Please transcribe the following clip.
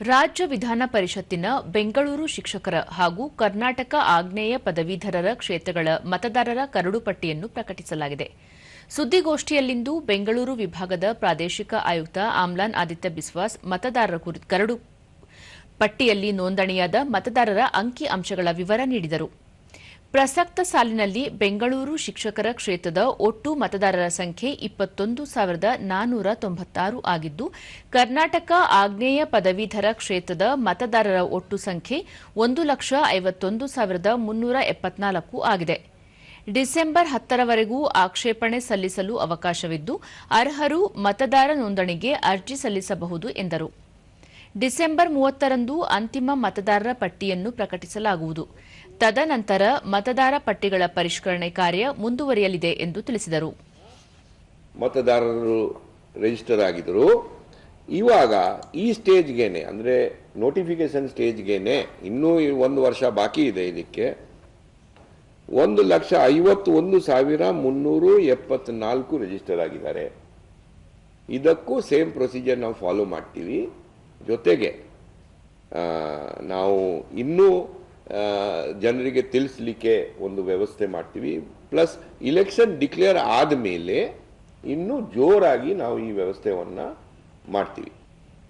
ರಾಜ್ಯ ವಿಧಾನ ಪರಿಷತ್ತಿನ ಬೆಂಗಳೂರು ಶಿಕ್ಷಕರ ಹಾಗೂ ಕರ್ನಾಟಕ ಆಗ್ನೇಯ ಪದವೀಧರರ ಕ್ಷೇತ್ರಗಳ ಮತದಾರರ ಕರಡು ಪಟ್ಟಿಯನ್ನು ಪ್ರಕಟಿಸಲಾಗಿದೆ. ಸುದ್ದಿಗೋಷ್ಠಿಯಲ್ಲಿಂದು ಬೆಂಗಳೂರು ವಿಭಾಗದ ಪ್ರಾದೇಶಿಕ ಆಯುಕ್ತ ಆಮ್ಲಾನ್ ಆದಿತ್ಯ ಬಿಸ್ವಾಸ್ ಮತದಾರರ ಕುರಿ- ಕರಡು ಪಟ್ಟಿಯಲ್ಲಿ ನೋಂದಣಿಯಾದ ಮತದಾರರ ಅಂಕಿ ಅಂಶಗಳ ವಿವರ ನೀಡಿದರು. ಪ್ರಸಕ್ತ ಸಾಲಿನಲ್ಲಿ ಬೆಂಗಳೂರು ಶಿಕ್ಷಕರ ಕ್ಷೇತ್ರದ ಒಟ್ಟು ಮತದಾರರ ಸಂಖ್ಯೆ ಇಪ್ಪತ್ತೊಂದು ಸಾವಿರದ ನಾನ್ನೂರ ತೊಂಬತ್ತಾರು ಆಗಿದ್ದು, ಕರ್ನಾಟಕ ಆಗ್ನೇಯ ಪದವೀಧರ ಕ್ಷೇತ್ರದ ಮತದಾರರ ಒಟ್ಟು ಸಂಖ್ಯೆ ಒಂದು ಲಕ್ಷ ಐವತ್ತೊಂದು ಸಾವಿರದ ಮುನ್ನೂರ ಎಪ್ಪತ್ನಾಲ್ಕು ಆಗಿದೆ. ಡಿಸೆಂಬರ್ ಹತ್ತರವರೆಗೂ ಆಕ್ಷೇಪಣೆ ಸಲ್ಲಿಸಲು ಅವಕಾಶವಿದ್ದು, ಅರ್ಹರು ಮತದಾರ ನೋಂದಣಿಗೆ ಅರ್ಜಿ ಸಲ್ಲಿಸಬಹುದು ಎಂದರು. ಡಿಸೆಂಬರ್ ಮೂವತ್ತರಂದು ಅಂತಿಮ ಮತದಾರರ ಪಟ್ಟಿಯನ್ನು ಪ್ರಕಟಿಸಲಾಗುವುದು. ತದನಂತರ ಮತದಾರ ಪಟ್ಟಿಗಳ ಪರಿಷ್ಕರಣೆ ಕಾರ್ಯ ಮುಂದುವರಿಯಲಿದೆ ಎಂದು ತಿಳಿಸಿದರು. ಮತದಾರರು ರಿಜಿಸ್ಟರ್ ಆಗಿದ್ದರು. ಇವಾಗ ಈ ಸ್ಟೇಜ್ಗೇನೆ, ಅಂದರೆ ನೋಟಿಫಿಕೇಶನ್ ಸ್ಟೇಜ್ಗೇನೆ ಇನ್ನೂ ಒಂದು ವರ್ಷ ಬಾಕಿ ಇದೆ ಇದಕ್ಕೆ. ಒಂದು ಲಕ್ಷ ಐವತ್ತೊಂದು ಸಾವಿರ ಮುನ್ನೂರು ಎಪ್ಪತ್ನಾಲ್ಕು ರಿಜಿಸ್ಟರ್ ಆಗಿದ್ದಾರೆ. ಇದಕ್ಕೂ ಸೇಮ್ ಪ್ರೊಸೀಜರ್ ನಾವು ಫಾಲೋ ಮಾಡ್ತೀವಿ. ಜೊತೆಗೆ ನಾವು ಇನ್ನೂ ಜನರಿಗೆ ತಿಳಿಸ್ಲಿಕ್ಕೆ ಒಂದು ವ್ಯವಸ್ಥೆ ಮಾಡ್ತೀವಿ. ಪ್ಲಸ್ ಇಲೆಕ್ಷನ್ ಡಿಕ್ಲೇರ್ ಆದಮೇಲೆ ಇನ್ನೂ ಜೋರಾಗಿ ನಾವು ಈ ವ್ಯವಸ್ಥೆಯನ್ನು ಮಾಡ್ತೀವಿ.